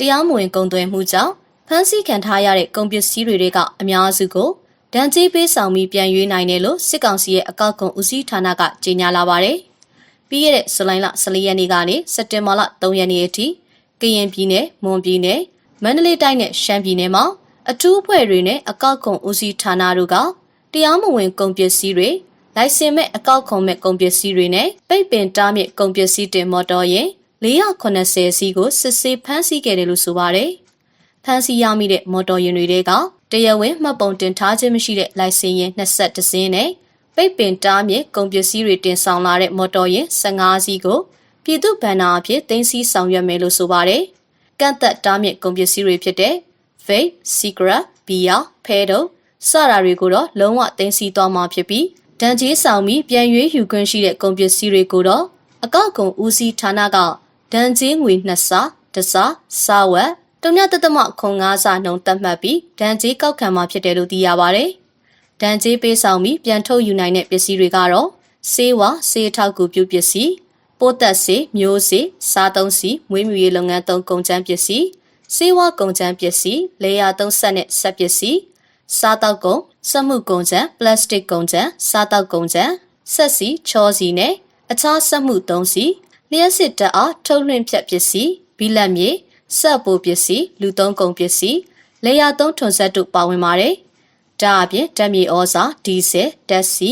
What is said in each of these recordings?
တရားမဝင်ကုန်သွယ်မှုကြောင့်ဖမ်းဆီးခံထားရတဲ့ကုန်ပစ္စည်းတွေတွေကအများစုကိုဒဏ်ကြေးပေးဆောင်ပြီးပြန်ရွေးနိုင်တယ်လို့စစ်ကောင်စီရဲ့အကောက်ခွန်ဦးစီးဌာနကကြေညာလာပါတယ်။ပြီးခဲ့တဲ့ဇူလိုင်လ14ရက်နေ့ကနေစက်တင်ဘာလ3ရက်နေ့အထိကရင်ပြည်နယ်၊မွန်ပြည်နယ်၊မန္တလေးတိုင်းနဲ့ရှမ်းပြည်နယ်မှာအထူးအဖွဲ့တွေနဲ့အကောက်ခွန်ဦးစီးဌာနတို့ကတရားမဝင်ကုန်ပစ္စည်းတွေလိုင်စင်မဲ့အကောက်ခွန်မဲ့ကုန်ပစ္စည်းတွေနဲ့ပိတ်ပင်တားမြစ်ကုန်ပစ္စည်းတင်မော်တော်ယာဉ် 480စီးကိုစစ်ဆေးဖမ်းဆီးခဲ့တယ်လို့ဆိုပါတယ်။ဖမ်းဆီးရမိတဲ့မော်တော်ယာဉ်တွေကတရားဝင်မှတ်ပုံတင်ထားခြင်းမရှိတဲ့လိုင်စင်ယာဉ်22စင်းနဲ့ပိတ်ပင်တားမြစ်ကုန်ပစ္စည်းတွေတင်ဆောင်လာတဲ့မော်တော်ယာဉ်15စီးကိုပြည်သူ့ဗန်နာအဖြစ်တင်စီဆောင်ရွက်မယ်လို့ဆိုပါတယ်။ကန့်သက်တားမြစ်ကုန်ပစ္စည်းတွေဖြစ်တဲ့ vape, cigarette, beer, pedal စတာတွေကိုတော့လုံးဝတင်စီသွားမှာဖြစ်ပြီးဒဏ်ကြေးဆောင်ပြီးပြန်ရွေးယူခွင့်ရှိတဲ့ကုန်ပစ္စည်းတွေကိုတော့အကောက်ကုန်ဦးစီးဌာနက ဒဏ်ကြေးငွေ2ဆတစားစာဝက်တုံညတသမခွန်9ဆနှုန်းသတ်မှတ်ပြီးဒဏ်ကြေးကောက်ခံမှာဖြစ်တယ်လို့သိရပါဗျ။ဒဏ်ကြေးပေးဆောင်ပြီးပြန်ထုတ်ယူနိုင်တဲ့ပစ္စည်းတွေကတော့ဆေးဝါဆေးထောက်ကူပြုပစ္စည်းပိုးသက်ဆေးမျိုးဆေးစားသုံးစီမွေးမြူရေးလုပ်ငန်းသုံးကုန်ကျန်းပစ္စည်းဆေးဝါကုန်ကျန်းပစ္စည်းလေယာသုံးဆက်နဲ့ဆက်ပစ္စည်းစားတောက်ကုန်စက်မှုကုန်ကျန်းပလတ်စတစ်ကုန်ကျန်းစားတောက်ကုန်ကျန်းဆက်စီချောစီနဲ့အခြားစက်မှုသုံးစီ လျှက်စစ်တပ်အားထုတ်လွှင့်ဖြတ်ပစ္စည်းဘီလက်မြေစက်ပိုပစ္စည်းလူသုံးကုန်ပစ္စည်းလေယာသုံးထွန်ဆက်တို့ပါဝင်ပါတယ်။ဒါအပြင်ဓာတ်မြေဩဇာဒီဇယ်ဓာတ်ဆီ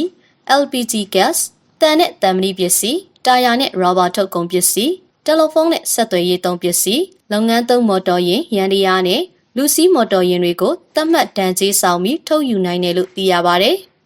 LPG gas တန်နဲ့တံမဏိပစ္စည်းတာယာနဲ့ရောဘာထုတ်ကုန်ပစ္စည်းတယ်လီဖုန်းနဲ့ဆက်သွယ်ရေးသုံးပစ္စည်းလုပ်ငန်းသုံးမော်တော်ယာဉ်ရန်တရားနဲ့လူစီးမော်တော်ယာဉ်တွေကိုတတ်မှတ်တန်ကြေးဆောင်ပြီးထုတ်ယူနိုင်တယ်လို့သိရပါဗျ။